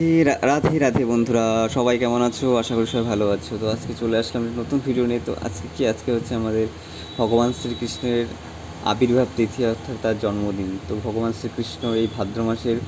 রাধে রাধে বন্ধুরা, সবাই কেমন আছো? আশা করি সবাই ভালো আছো। তো আজকে চলে আসলাম নতুন ভিডিও নিয়ে। তো আজকে কি? আজকে হচ্ছে আমাদের ভগবান শ্রীকৃষ্ণের আবির্ভাব তিথি, অর্থাৎ তার জন্মদিন। তো ভগবান শ্রীকৃষ্ণ এই ভাদ্র মাসের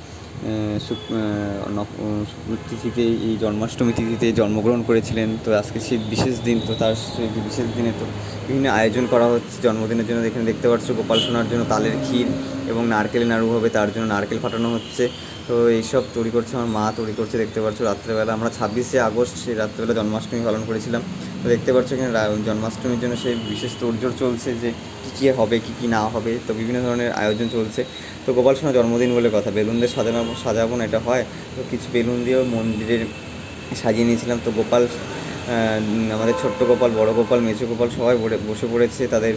তিথিতে, এই জন্মাষ্টমী তিথিতে জন্মগ্রহণ করেছিলেন। তো আজকে সেই বিশেষ দিন, তো তার সেই বিশেষ দিনে তো বিভিন্ন আয়োজন করা হচ্ছে। জন্মদিনের জন্য এখানে দেখতে পাচ্ছ, গোপাল সোনার জন্য তালের ক্ষীর। এবং নারকেলের নাড়ু হবে, তার জন্য নারকেল ফাটানো হচ্ছে। তো এইসব তৈরি করছে আমার মা, তৈরি করছে, দেখতে পাচ্ছ রাত্রেবেলা। আমরা ছাব্বিশে আগস্ট, সেই রাত্রেবেলা জন্মাষ্টমী পালন করেছিলাম। তো দেখতে পাচ্ছ এখানে জন্মাষ্টমীর জন্য সেই বিশেষ তোড়জোড় চলছে যে কী কী হবে, কী কী না হবে, তো বিভিন্ন ধরনের আয়োজন চলছে। তো গোপাল সোনা জন্মদিন বলে কথা, বেলুন দিয়ে সাজানো, সাজাবো এটা হয়। তো কিছু বেলুন দিয়েও মন্দিরের সাজিয়ে নিয়েছিলাম। তো গোপাল আমাদের ছোট্ট গোপাল, বড় গোপাল, মেজো গোপাল সবাই বসে পড়েছে। তাদের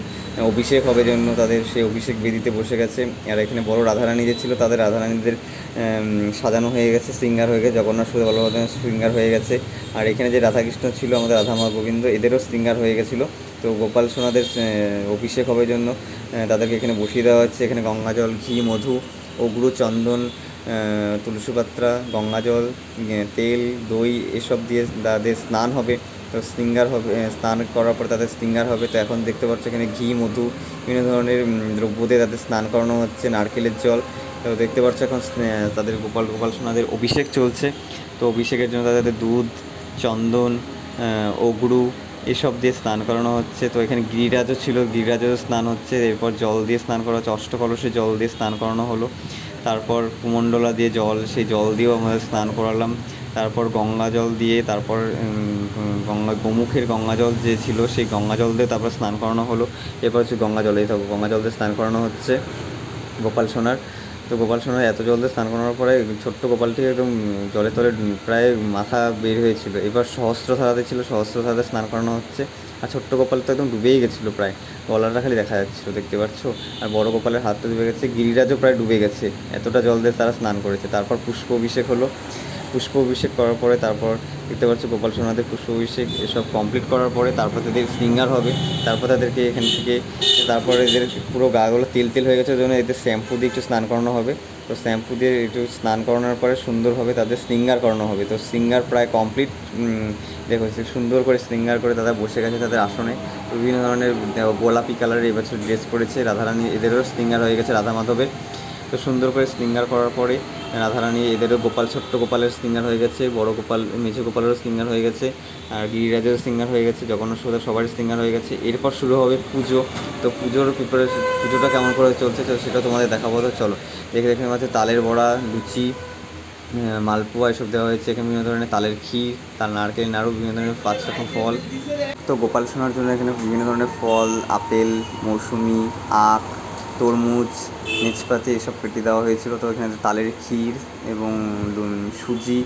অভিষেক হবে জন্য তাদের সেই অভিষেক বেদিতে বসে গেছে। আর এখানে বড় রাধারানী যে ছিল, তাদের রাধারানীদের সাজানো হয়ে গেছে, সিঙ্গার হয়ে গেছে, জগন্নাথ সুধা বলভদ্র সিঙ্গার হয়ে গেছে। আর এখানে যে রাধাকৃষ্ণ ছিল, আমাদের রাধামা গোবিন্দ, এদেরও সিঙ্গার হয়ে গেছিল। তো গোপাল সোনাদের অভিষেক হবে জন্য তাদেরকে এখানে বসিয়ে দেওয়া হচ্ছে। এখানে গঙ্গা জল ঘি, মধু, অগ্রু, চন্দন তুলসী পাত্রা গঙ্গা জল ইয়ে, তেল দই এসব দিয়ে তাদের স্নান হবে। তো শৃঙ্গার হবে স্নান করার পর তাদের শৃঙ্গার হবে। তো এখন দেখতে পাচ্ছ এখানে ঘি মধু বিভিন্ন ধরনের দ্রব্য দিয়ে তাদের স্নান করানো হচ্ছে নারকেলের জল। তো দেখতে পাচ্ছ এখন তাদের গোপাল গোপাল সোনাদের অভিষেক চলছে। তো অভিষেকের জন্য তাদের দুধ চন্দন অগরু এসব দিয়ে স্নান করানো হচ্ছে। তো এখানে গিরিরাজও ছিল গিরিরাজেরও স্নান হচ্ছে। এরপর জল দিয়ে স্নান করা হচ্ছে অষ্টকলসে জল দিয়ে স্নান করানো হলো। তারপর কুমণ্ডলা দিয়ে জল, সেই জল দিয়েও আমাদের স্নান করালাম। তারপর গঙ্গা জল দিয়ে, তারপর গঙ্গা, গোমুখের গঙ্গা জল যে ছিল, সেই গঙ্গা জল দিয়ে তারপর স্নান করানো হলো। এরপর হচ্ছে গঙ্গা জলেই থাকব গঙ্গা জল দিয়ে স্নান করানো হচ্ছে গোপাল সোনার। তো গোপাল সোনার এত জল দিয়ে স্নান করানোর পরে ছোট্ট গোপালটি একদম জলে তলে প্রায় মাথা বের হয়েছিল। এবার সহস্র ধারাতে ছিল, সহস্র ধারাতে স্নান করানো হচ্ছে। আর ছোট্ট কপাল তো একদম ডুবেই গেছিল প্রায়। গলাটা খালি দেখা যাচ্ছিল, দেখতে পাচ্ছ? আর বড় গোপালের হাতটা ডুবে গেছে, গিরিরাজও প্রায় ডুবে গেছে। এতটা জল দিয়ে তারা স্নান করেছে। তারপর পুষ্প অভিষেক হলো। পুষ্প অভিষেক করার পরে তারপর দেখতে পাচ্ছ গোপাল সোনাদের পুষ্প অভিষেক এসব কমপ্লিট করার পরে তারপর তাদের ফিঙ্গার হবে। তারপর তাদেরকে এখান থেকে তারপরে এদের পুরো গাগুলো তেল তেল হয়ে গেছে ওই জন্য এদের শ্যাম্পু দিয়ে একটু স্নান করানো হবে। তো শ্যাম্পু দিয়ে একটু স্নান করানোর পরে সুন্দরভাবে তাদের সিঙ্গার করানো হবে। তো সিঙ্গার প্রায় কমপ্লিট দেখো সুন্দর করে সিঙ্গার করে তারা বসে গেছে তাদের আসনে। বিভিন্ন ধরনের গোলাপি কালারের এবছর ড্রেস পরেছে। রাধারানী, এদেরও সিঙ্গার হয়ে গেছে রাধা মাধবের তো সুন্দর করে স্প্রিঙ্গার করার পরে রাধারানী, এদেরও গোপাল, ছোট্ট গোপালের স্প্রিঙ্গার হয়ে গেছে, বড় গোপাল, মেঝে গোপালেরও স্প্রিঙ্গার হয়ে গেছে, আর গিরিরাজেরও সিঙ্গার হয়ে গেছে, জগন্নাথ সুধা সবারই সিঙ্গার হয়ে গেছে। এরপর শুরু হবে পুজো। তো পুজোর প্রিপারেশন পুজোটা কেমন করে চলছে তো সেটা তোমাদের দেখাবো। তো চলো, দেখে দেখে আছে তালের বড়া, লুচি মালপোয়া এসব দেওয়া হয়েছে। এখানে বিভিন্ন ধরনের তালের ক্ষীর, তার নারকেল, নাড়ু, বিভিন্ন ধরনের পাঁচ রকম ফল। তো গোপাল সোনার জন্য এখানে বিভিন্ন ধরনের ফল, আপেল, মৌসুমি, আখ তরমুজ, নেচপাতি এসব কেটে দেওয়া হয়েছিল। তো এখানে তালের ক্ষীর এবং সুজি।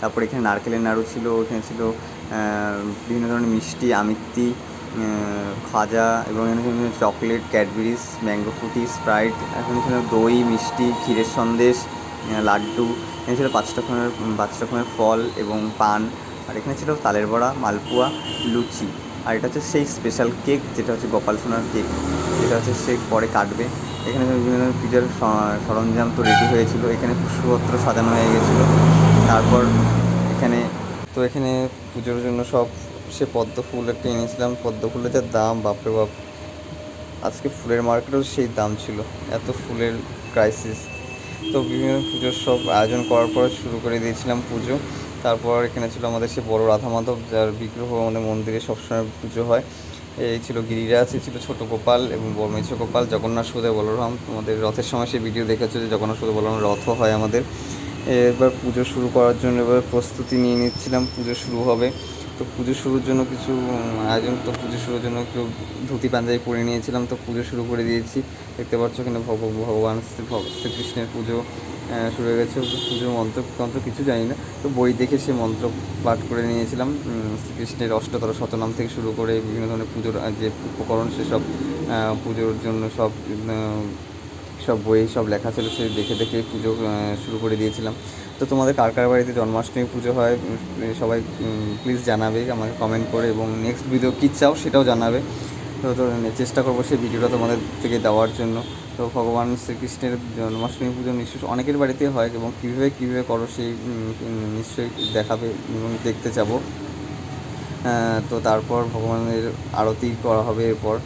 তারপরে এখানে নারকেলের নাড়ু ছিল এখানে ছিল বিভিন্ন ধরনের মিষ্টি, আমিত্তি খাজা এবং এখানে chocolate Cadbury's mango Frooti Sprite, এখানে ছিল দই, মিষ্টি, ক্ষীরের সন্দেশ লাড্ডু। এখানে ছিল পাঁচ রকমের পাঁচ রকমের ফল এবং পান। আর এখানে ছিল তালের বড়া, মালপোয়া, লুচি। আর এটা হচ্ছে সেই স্পেশাল কেক যেটা হচ্ছে গোপাল সোনার কেক যেটা হচ্ছে সে পরে কাটবে। এখানে বিভিন্ন ধরনের পুজোর সরঞ্জাম তো রেডি হয়েছিল। এখানে পুষ্পপত্র সাজানো হয়ে গেছিল। তারপর এখানে, তো এখানে পুজোর জন্য সব সে পদ্ম ফুল একটা এনেছিলাম। পদ্ম ফুলের যা দাম, বাপরে বাপ। আজকে ফুলের মার্কেটেও সেই দাম ছিল। এত ফুলের ক্রাইসিস তো বিভিন্ন পুজোর সব আয়োজন করার পর শুরু করে দিয়েছিলাম পুজো। তারপর এখানে ছিল আমাদের সে বড় রাধা মাধব যার বিগ্রহ আমাদের মন্দিরে সবসময় পুজো হয়। এই ছিল গিরিরাজ, এই ছিল ছোট গোপাল এবং বড় মেছো গোপাল, জগন্নাথ সুদে বলরাম। তোমাদের রথের সময় সেই ভিডিও দেখেছ যে জগন্নাথ সুদে বলরাম রথও হয় আমাদের। এবার পুজো শুরু করার জন্য এবার প্রস্তুতি নিয়ে নিচ্ছিলাম, পুজো শুরু হবে। তো পুজো শুরুর জন্য কিছু আয়োজন তো পুজো শুরুর জন্য একটু ধুতি পাঞ্জাবি পরে নিয়েছিলাম, তো পুজো শুরু করে দিয়েছি। দেখতে পাচ্ছ এখানে ভগ- ভগবান শ্রী ভগ- শ্রীকৃষ্ণের পুজো। শুরু হয়ে গেছে পুজোর মন্ত্র তন্ত্র, কিছু জানি না। তো বই দেখে সে মন্ত্র পাঠ করে নিয়েছিলাম। শ্রীকৃষ্ণের অষ্টতর শতনাম থেকে শুরু করে বিভিন্ন ধরনের পুজোর যে উপকরণ সেসব পুজোর জন্য সব সব বই সব লেখা ছিল, সে দেখে দেখে পুজো শুরু করে দিয়েছিলাম। তো তোমাদের কার কার বাড়িতে জন্মাষ্টমী পুজো হয় সবাই প্লিজ জানাবে, আমাকে কমেন্ট করে এবং নেক্সট ভিডিও কী চাও সেটাও জানাবে। তো চেষ্টা করব সেই ভিডিওটা তোমাদের থেকে দেওয়ার জন্য। তো ভগবান শ্রীকৃষ্ণের জন্মাষ্টমী পুজো নিশ্চয়ই অনেকের বাড়িতে হয় এবং কীভাবে কীভাবে করো সেই নিশ্চয়ই দেখাবে এবং দেখতে যাব। তো তারপর ভগবানের আরতি করা হবে এরপর।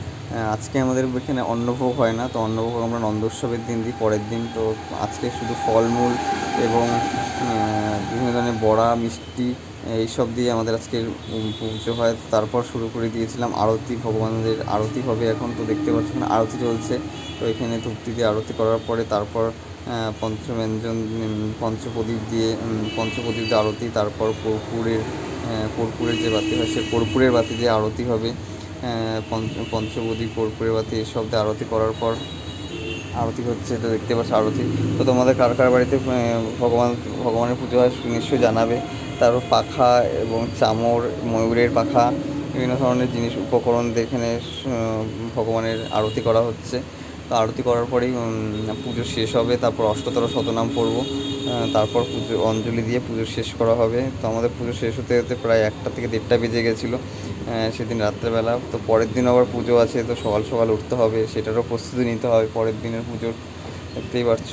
আজকে আমাদের এখানে অন্নভোগ হয় না, তো অন্নভোগ আমরা নন্দোৎসবের দিন দিই, পরের দিন তো আজকে শুধু ফলমূল এবং বিভিন্ন ধরনের বড়া, মিষ্টি এইসব দিয়ে আমাদের আজকের পুজো হয়। তারপর শুরু করে দিয়েছিলাম আরতি, ভগবানদের আরতি হবে এখন তো দেখতে পাচ্ছ এখানে আরতি চলছে। তো এখানে ধূপটি দিয়ে আরতি করার পরে তারপর পঞ্চব্যঞ্জন পঞ্চপ্রদীপ দিয়ে পঞ্চপ্রদীপ দিয়ে আরতি, তারপর কর্পূরের কর্পূরের যে বাতি হয় সে কর্পূরের বাতি দিয়ে আরতি হবে। পঞ্চ, পঞ্চপ্রদীপ, কর্পূরের বাতি এসব দিয়ে আরতি করার পর আরতি হচ্ছে, এটা দেখতে পাচ্ছ আরতি। তো তোমাদের কার কার বাড়িতে ভগবান, ভগবানের পুজো হয় নিশ্চয়ই জানাবে। তারপর পাখা এবং চামর ময়ূরের পাখা, বিভিন্ন ধরনের জিনিস, উপকরণ এখানে ভগবানের আরতি করা হচ্ছে। তো আরতি করার পরেই পুজো শেষ হবে, তারপর অষ্টতর শতনাম পড়ব তারপর পুজো, অঞ্জলি দিয়ে পুজো শেষ করা হবে। তো আমাদের পুজো শেষ হতে হতে প্রায় একটা থেকে দেড়টা বেজে গেছিল সেদিন রাত্রেবেলা। তো পরের দিন আবার পুজো আছে, তো সকাল সকাল উঠতে হবে, সেটারও প্রস্তুতি নিতে হবে, পরের দিনের পুজোর দেখতেই পারছ।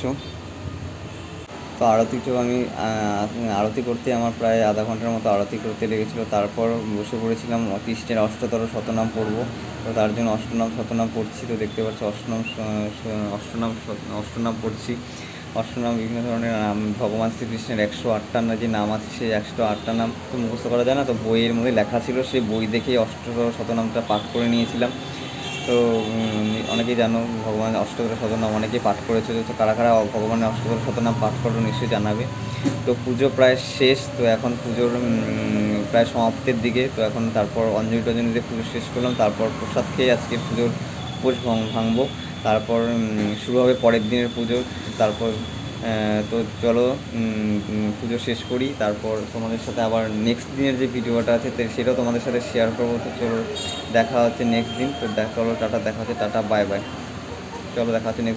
তো আরতিটা আমি আরতি করতে আমার প্রায় আধা ঘণ্টার মতো আরতি করতে লেগেছিলো। তারপর বসে পড়েছিলাম কৃষ্ণের অষ্টতর শতনাম পড়ব তো তার জন্য অষ্টনাম শতনাম পড়ছি, তো দেখতে পাচ্ছি অষ্টনাম অষ্টনাম অষ্টনাম পড়ছি। অষ্টনাম বিভিন্ন ধরনের নাম, ভগবান শ্রীকৃষ্ণের একশো আটটা না যে নাম আছে, সেই একশো আটটা নাম তো মুখস্থ করা যায় না। তো বইয়ের মধ্যে লেখা ছিল, সেই বই দেখেই অষ্টতর শতনামটা পাঠ করে নিয়েছিলাম। তো অনেকেই জানো ভগবান অষ্টগ্র শতনাম অনেকেই পাঠ করেছে, তো কারা কারা ভগবানের অষ্টগ্র শতনাম পাঠ করো নিশ্চয়ই জানাবে। তো পুজো প্রায় শেষ, তো এখন পুজোর প্রায় সমাপ্তির দিকে, তো এখন তারপর অঞ্জলি টঞ্জলি দিয়ে পুজো শেষ করলাম, তারপর প্রসাদ খেয়ে আজকে পুজোর উপোস ভাঙ- ভাঙবো। তারপর শুরু হবে পরের দিনের পুজো, তারপর তো চলো পুজো শেষ করি। তারপর তোমাদের সাথে আবার নেক্সট দিনের যে ভিডিওটা আছে সেটাও তোমাদের সাথে শেয়ার করব। তো চলো, দেখা হচ্ছে নেক্সট দিন। তো দেখা চলো, টাটা, দেখা হচ্ছে, টাটা বাই বাই চলো, দেখা হচ্ছে নেক্সট